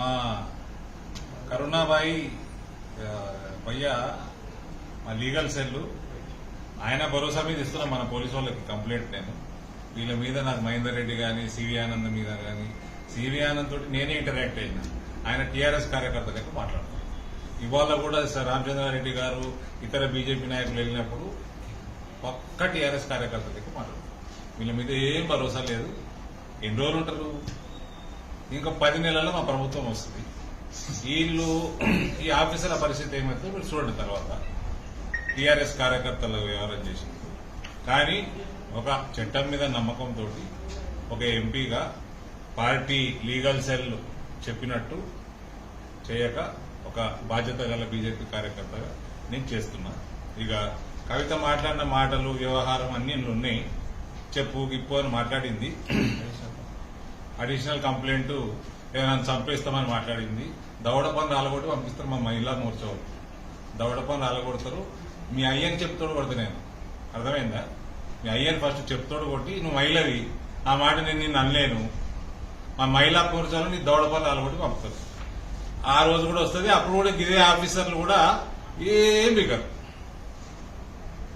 మా కరుణాబాయి భయ్య మా లీగల్ సెల్లు ఆయన భరోసా మీద ఇస్తున్నాం మన పోలీసు వాళ్ళకి కంప్లైంట్ నేను. వీళ్ళ మీద నాకు మహేందర్ రెడ్డి కానీ సివి ఆనంద్ మీద కానీ సివి ఆనంద్ తోటి నేనే ఇంటరాక్ట్ అయినా. ఆయన టీఆర్ఎస్ కార్యకర్త లెక్క మాట్లాడుతున్నాను ఇవాళ కూడా సార్ రామచంద్రారెడ్డి గారు ఇతర బీజేపీ నాయకులు వెళ్ళినప్పుడు ఒక్క టీఆర్ఎస్ కార్యకర్త లెక్క మాట్లాడుతున్నారు. వీళ్ళ మీద ఏం భరోసా లేదు. ఎన్ని రోజులు ఉంటారు? ఇంకా పది నెలల్లో మా ప్రభుత్వం వస్తుంది. వీళ్ళు ఈ ఆఫీసర్ల పరిస్థితి ఏమైతే మీరు చూడండి తర్వాత. టీఆర్ఎస్ కార్యకర్తలు వ్యవహారం చేసింది. కానీ ఒక చట్టం మీద నమ్మకంతో ఒక ఎంపీగా పార్టీ లీగల్ సెల్ చెప్పినట్టు చేయక ఒక బాధ్యత గల బీజేపీ కార్యకర్తగా నేను చేస్తున్నా. ఇక కవిత మాట్లాడిన మాటలు వ్యవహారం అన్ని ఉన్నాయి. చెప్పు గిప్పు అని మాట్లాడింది. అడిషనల్ కంప్లైంట్ ఏమైనా చంపేస్తామని మాట్లాడింది. దవడ పని రాలగొట్టి పంపిస్తారు మా మహిళా మోర్చా వాళ్ళు. పని రాలగొడతారు. మీ అయ్యని చెప్తోడు కొడతా నేను. అర్థమైందా? మీ అయ్యని ఫస్ట్ చెప్తోడు కొట్టి నువ్వు మహిళవి. ఆ మాట నేను నిన్ను అనలేను. మా మహిళా మోర్చాలో నీ దవడ పని రాలగొట్టి పంపుతారు. ఆ రోజు కూడా వస్తుంది అప్పుడు కూడా ఇదే ఆఫీసర్లు కూడా ఏం బిగరు.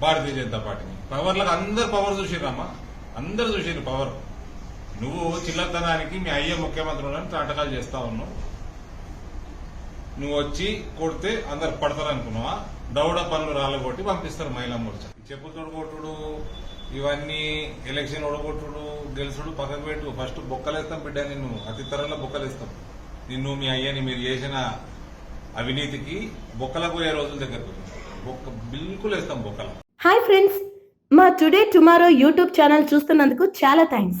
భారతీయ జనతా పార్టీని. పవర్లకు అందరు పవర్ చూసిరమ్మా అందరు చూసిరు పవర్. నువ్వు చిల్లతనానికి మీ అయ్య ముఖ్యమంత్రి ఉన్నాడని నాటకాలు చేస్తా ఉన్నావు. నువ్వు వచ్చి కొడితే అందరు పడతారు అనుకున్నావా దౌడ పనులు రాలగొట్టి పంపిస్తారు మహిళా మోర్చా. చెప్పుతోడు తొడగొట్టుడు ఇవన్నీ ఎలక్షన్ ఒడగొట్టుడు గెలుసుడు పక్కకు పెట్టు. ఫస్ట్ బొక్కలేస్తాం బిడ్డ నిన్ను అతి తరంలో బొక్కలేస్తాం. నిన్ను మీ అయ్యని మీరు చేసిన అవినీతికి బొక్కలకు పోయే రోజుల దగ్గరకు బొక్క బిల్కుల్ వేస్తాం బొక్కల. హాయ్ ఫ్రెండ్స్ మా టుడే టుమారో యూట్యూబ్ ఛానల్ చూస్తున్నందుకు చాలా థ్యాంక్స్.